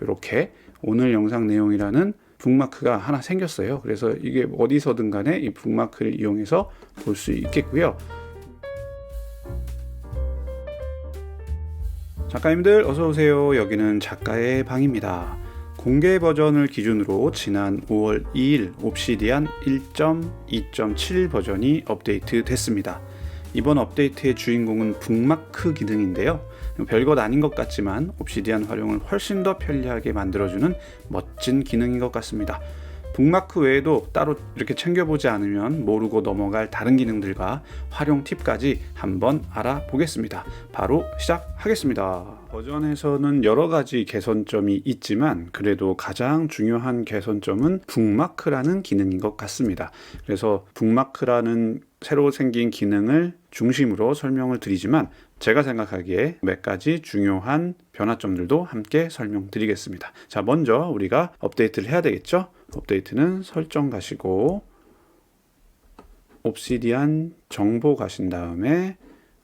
이렇게 오늘 영상 내용이라는 북마크가 하나 생겼어요. 그래서 이게 어디서든 간에 이 북마크를 이용해서 볼 수 있겠고요. 작가님들 어서 오세요. 여기는 작가의 방입니다. 공개 버전을 기준으로 지난 5월 2일 옵시디안 1.2.7 버전이 업데이트 됐습니다. 이번 업데이트의 주인공은 북마크 기능인데요. 별것 아닌 것 같지만 옵시디안 활용을 훨씬 더 편리하게 만들어주는 멋진 기능인 것 같습니다. 북마크 외에도 따로 이렇게 챙겨보지 않으면 모르고 넘어갈 다른 기능들과 활용 팁까지 한번 알아보겠습니다. 바로 시작하겠습니다. 버전에서는 여러 가지 개선점이 있지만 그래도 가장 중요한 개선점은 북마크라는 기능인 것 같습니다. 그래서 북마크라는 새로 생긴 기능을 중심으로 설명을 드리지만 제가 생각하기에 몇 가지 중요한 변화점들도 함께 설명드리겠습니다. 자, 먼저 우리가 업데이트를 해야 되겠죠? 업데이트는 설정 가시고 옵시디안 정보 가신 다음에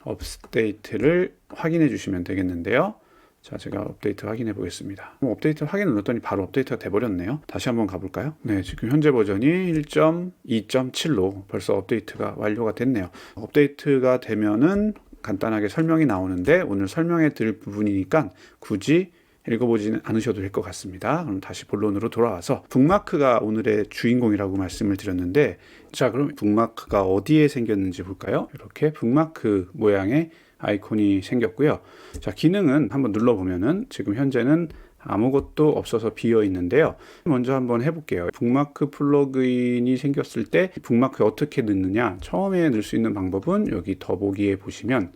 업데이트를 확인해 주시면 되겠는데요. 자, 제가 업데이트 확인해 보겠습니다. 뭐 업데이트 확인 눌렀더니 바로 업데이트가 돼 버렸네요. 다시 한번 가볼까요? 네, 지금 현재 버전이 1.2.7로 벌써 업데이트가 완료가 됐네요. 업데이트가 되면은 간단하게 설명이 나오는데 오늘 설명해 드릴 부분이니까 굳이 읽어보지는 않으셔도 될 것 같습니다. 그럼 다시 본론으로 돌아와서 북마크가 오늘의 주인공이라고 말씀을 드렸는데 자 그럼 북마크가 어디에 생겼는지 볼까요? 이렇게 북마크 모양의 아이콘이 생겼고요. 자 기능은 한번 눌러보면은 지금 현재는 아무것도 없어서 비어 있는데요. 먼저 한번 해볼게요. 북마크 플러그인이 생겼을 때 북마크에 어떻게 넣느냐? 처음에 넣을 수 있는 방법은 여기 더보기에 보시면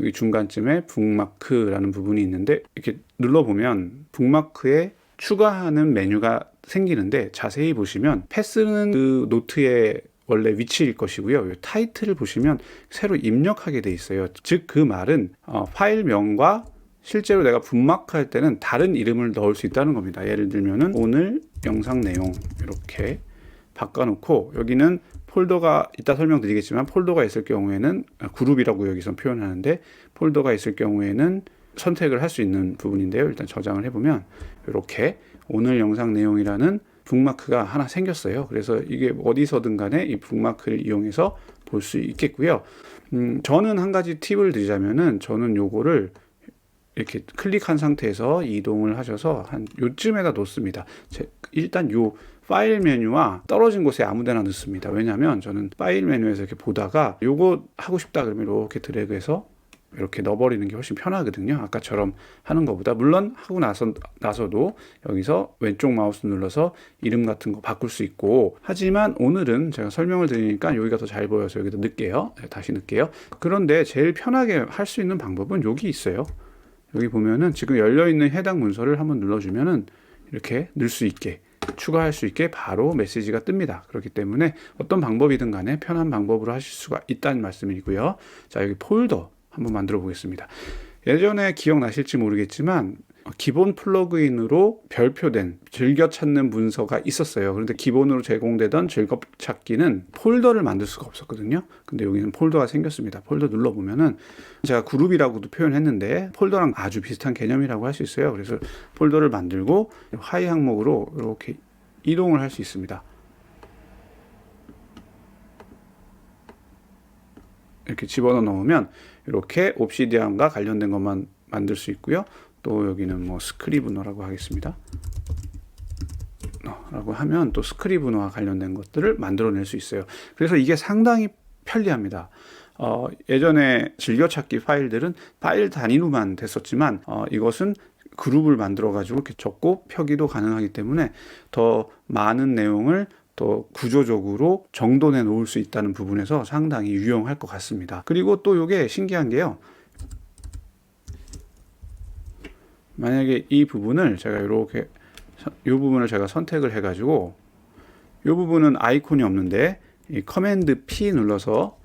여기 중간쯤에 북마크라는 부분이 있는데 이렇게 눌러보면 북마크에 추가하는 메뉴가 생기는데 자세히 보시면 패스는 그 노트의 원래 위치일 것이고요. 이 타이틀을 보시면 새로 입력하게 돼 있어요. 즉 그 말은 어, 파일명과 실제로 내가 북마크 할 때는 다른 이름을 넣을 수 있다는 겁니다. 예를 들면은 오늘 영상 내용 이렇게 바꿔놓고 여기는 폴더가 이따 설명드리겠지만 폴더가 있을 경우에는 아, 그룹이라고 여기서 표현하는데 폴더가 있을 경우에는 선택을 할 수 있는 부분인데요. 일단 저장을 해보면 이렇게 오늘 영상 내용이라는 북마크가 하나 생겼어요. 그래서 이게 어디서든 간에 이 북마크를 이용해서 볼 수 있겠고요. 음, 저는 한 가지 팁을 드리자면은 저는 요거를 이렇게 클릭한 상태에서 이동을 하셔서 한 요쯤에다 놓습니다. 제, 일단 요 파일 메뉴와 떨어진 곳에 아무데나 넣습니다. 왜냐하면 저는 파일 메뉴에서 이렇게 보다가 요거 하고 싶다 그러면 이렇게 드래그해서 이렇게 넣어버리는 게 훨씬 편하거든요. 아까처럼 하는 것보다 물론 하고 나서 나서도 여기서 왼쪽 마우스 눌러서 이름 같은 거 바꿀 수 있고 하지만 오늘은 제가 설명을 드리니까 여기가 더 잘 보여서 여기다 넣을게요. 네, 다시 넣을게요. 그런데 제일 편하게 할 수 있는 방법은 여기 있어요. 여기 보면은 지금 열려 있는 해당 문서를 한번 눌러주면은 이렇게 넣을 수 있게 추가할 수 있게 바로 메시지가 뜹니다. 그렇기 때문에 어떤 방법이든 간에 편한 방법으로 하실 수가 있다는 말씀이고요. 자, 여기 폴더 한번 만들어 보겠습니다. 예전에 기억나실지 모르겠지만 기본 플러그인으로 별표된 즐겨 찾는 문서가 있었어요. 그런데 기본으로 제공되던 즐겁 찾기는 폴더를 만들 수가 없었거든요. 근데 여기는 폴더가 생겼습니다. 폴더 눌러보면은 제가 그룹이라고도 표현했는데 폴더랑 아주 비슷한 개념이라고 할 수 있어요. 그래서 폴더를 만들고 하이 항목으로 이렇게 이동을 할 수 있습니다. 이렇게 집어넣어 놓으면 이렇게 옵시디안과 관련된 것만 만들 수 있고요. 또 여기는 뭐 스크리브너라고 하겠습니다. 어, 라고 하면 또 스크리브너와 관련된 것들을 만들어낼 수 있어요. 그래서 이게 상당히 편리합니다. 어, 예전에 즐겨찾기 파일들은 파일 단위로만 됐었지만 어, 이것은 그룹을 만들어 가지고 이렇게 적고 펴기도 가능하기 때문에 더 많은 내용을 더 구조적으로 정돈해 놓을 수 있다는 부분에서 상당히 유용할 것 같습니다. 그리고 또 이게 신기한 게요. 만약에 이 부분을 제가 이렇게 이 부분을 제가 선택을 해가지고 이 부분은 아이콘이 없는데 이 커맨드 P 눌러서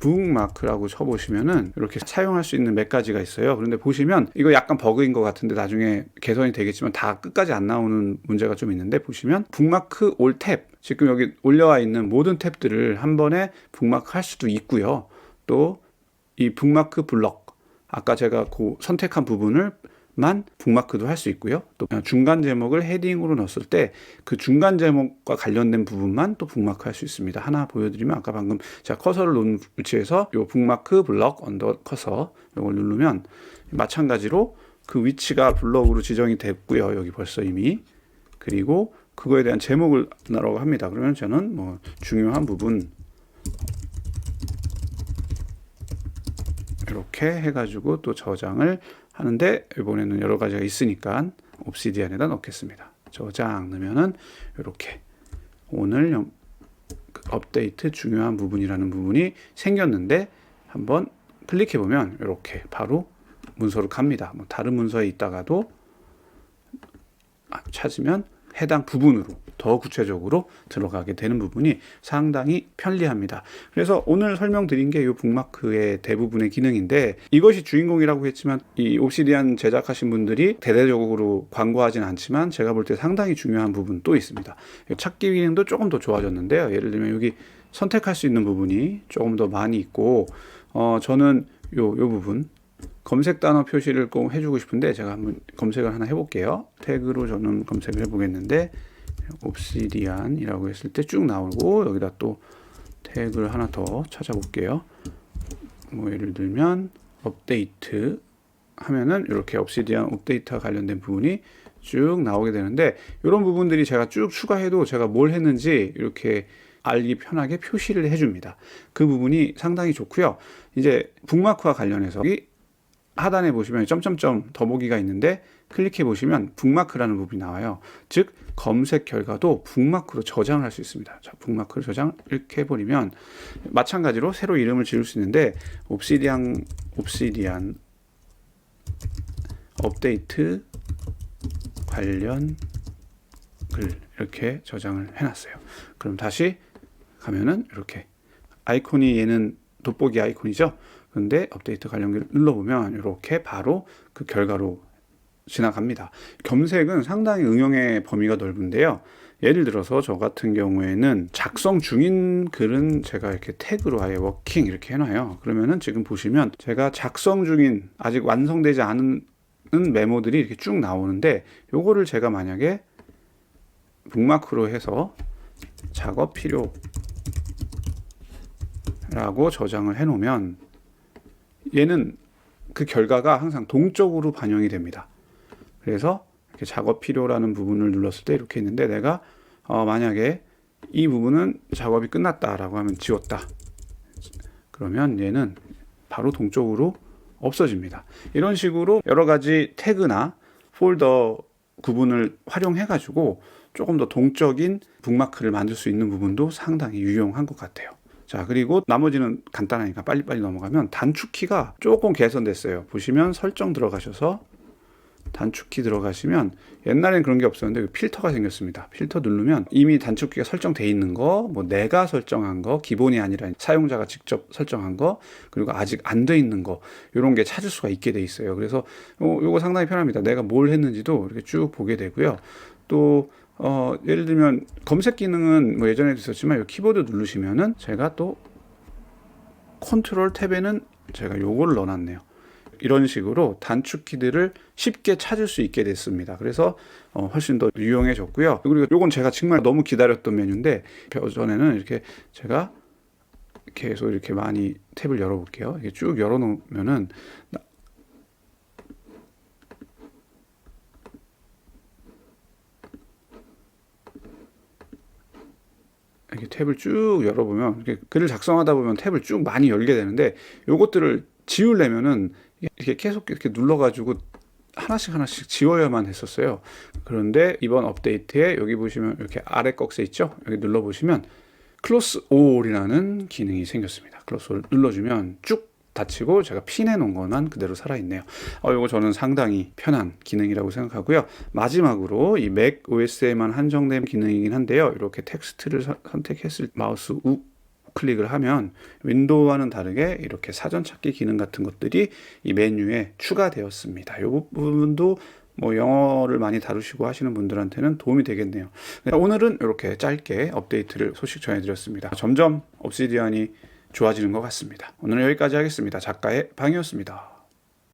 북마크라고 쳐보시면은 이렇게 사용할 수 있는 몇 가지가 있어요. 그런데 보시면 이거 약간 버그인 것 같은데 나중에 개선이 되겠지만 다 끝까지 안 나오는 문제가 좀 있는데 보시면 북마크 올 탭 지금 여기 올려와 있는 모든 탭들을 한 번에 북마크 할 수도 있고요. 또 이 북마크 블럭 아까 제가 그 선택한 부분을 만 북마크도 할 수 있고요. 또 중간 제목을 헤딩으로 넣었을 때 그 중간 제목과 관련된 부분만 또 북마크 할 수 있습니다. 하나 보여드리면 아까 방금 제가 커서를 놓은 위치에서 요 북마크 블럭 언더 커서 이걸 누르면 마찬가지로 그 위치가 블럭으로 지정이 됐고요. 여기 벌써 이미 그리고 그거에 대한 제목을 넣으라고 합니다. 그러면 저는 뭐 중요한 부분 이렇게 해가지고 또 저장을 하는데 이번에는 여러 가지가 있으니까 옵시디안에다 넣겠습니다. 저장 넣으면은 이렇게 오늘 영- 그 업데이트 중요한 부분이라는 부분이 생겼는데 한번 클릭해 보면 이렇게 바로 문서로 갑니다. 뭐 다른 문서에 있다가도 아, 찾으면 해당 부분으로 더 구체적으로 들어가게 되는 부분이 상당히 편리합니다. 그래서 오늘 설명드린 게 이 북마크의 대부분의 기능인데 이것이 주인공이라고 했지만 이 옵시디안 제작하신 분들이 대대적으로 광고하진 않지만 제가 볼 때 상당히 중요한 부분 또 있습니다. 찾기 기능도 조금 더 좋아졌는데요. 예를 들면 여기 선택할 수 있는 부분이 조금 더 많이 있고 어, 저는 요, 요 부분 검색 단어 표시를 꼭 해주고 싶은데 제가 한번 검색을 하나 해볼게요. 태그로 저는 검색을 해보겠는데 옵시디안이라고 했을 때 쭉 나오고 여기다 또 태그를 하나 더 찾아볼게요. 뭐 예를 들면 업데이트 하면은 이렇게 옵시디안 업데이트와 관련된 부분이 쭉 나오게 되는데 이런 부분들이 제가 쭉 추가해도 제가 뭘 했는지 이렇게 알기 편하게 표시를 해줍니다. 그 부분이 상당히 좋고요. 이제 북마크와 관련해서 이 하단에 보시면 점점점 더보기가 있는데 클릭해 보시면 북마크라는 부분이 나와요. 즉 검색 결과도 북마크로 저장을 할 수 있습니다. 자, 북마크를 저장 이렇게 해버리면 마찬가지로 새로 이름을 지을 수 있는데 옵시디안 옵시디안 업데이트 관련 글 이렇게 저장을 해놨어요. 그럼 다시 가면은 이렇게 아이콘이 얘는 돋보기 아이콘이죠. 근데 업데이트 관련기를 눌러보면 이렇게 바로 그 결과로 지나갑니다. 검색은 상당히 응용의 범위가 넓은데요. 예를 들어서 저 같은 경우에는 작성 중인 글은 제가 이렇게 태그로 아예 워킹 이렇게 해놔요. 그러면은 지금 보시면 제가 작성 중인 아직 완성되지 않은 메모들이 이렇게 쭉 나오는데 요거를 제가 만약에 북마크로 해서 작업 필요 라고 저장을 해 놓으면 얘는 그 결과가 항상 동적으로 반영이 됩니다. 그래서 이렇게 작업 필요라는 부분을 눌렀을 때 이렇게 있는데 내가 어 만약에 이 부분은 작업이 끝났다라고 하면 지웠다. 그러면 얘는 바로 동적으로 없어집니다. 이런 식으로 여러 가지 태그나 폴더 구분을 활용해 가지고 조금 더 동적인 북마크를 만들 수 있는 부분도 상당히 유용한 것 같아요. 자, 그리고 나머지는 간단하니까 빨리빨리 넘어가면 단축키가 조금 개선됐어요. 보시면 설정 들어가셔서 단축키 들어가시면 옛날엔 그런 게 없었는데 필터가 생겼습니다. 필터 누르면 이미 단축키가 설정돼 있는 거, 뭐 내가 설정한 거, 기본이 아니라 사용자가 직접 설정한 거, 그리고 아직 안 돼 있는 거 이런 게 찾을 수가 있게 돼 있어요. 그래서 요, 요거 상당히 편합니다. 내가 뭘 했는지도 이렇게 쭉 보게 되고요. 또 어, 예를 들면 검색 기능은 뭐 예전에도 있었지만 이 키보드 누르시면은 제가 또 컨트롤 탭에는 제가 요거를 넣어놨네요. 이런 식으로 단축키들을 쉽게 찾을 수 있게 됐습니다. 그래서 어, 훨씬 더 유용해졌고요. 그리고 요건 제가 정말 너무 기다렸던 메뉴인데 전에는 이렇게 제가 계속 이렇게 많이 탭을 열어볼게요. 이게 쭉 열어놓으면은 이렇게 탭을 쭉 열어보면 이렇게 글을 작성하다 보면 탭을 쭉 많이 열게 되는데 요것들을 지우려면은 이렇게 계속 이렇게 눌러가지고 하나씩 하나씩 지워야만 했었어요. 그런데 이번 업데이트에 여기 보시면 이렇게 아래 꺽쇠 있죠? 여기 눌러보시면 클로스 올이라는 기능이 생겼습니다. 클로스 올 눌러주면 쭉 닫히고 제가 핀해 놓은 것만 그대로 살아있네요. 어, 이거 저는 상당히 편한 기능이라고 생각하고요. 마지막으로 이 맥 OS에만 한정된 기능이긴 한데요. 이렇게 텍스트를 서- 선택했을 마우스 우 클릭을 하면 윈도우와는 다르게 이렇게 사전 찾기 기능 같은 것들이 이 메뉴에 추가되었습니다. 이 부분도 뭐 영어를 많이 다루시고 하시는 분들한테는 도움이 되겠네요. 네, 오늘은 이렇게 짧게 업데이트를 소식 전해드렸습니다. 점점 옵시디안이 좋아지는 것 같습니다. 오늘은 여기까지 하겠습니다. 작가의 방이었습니다.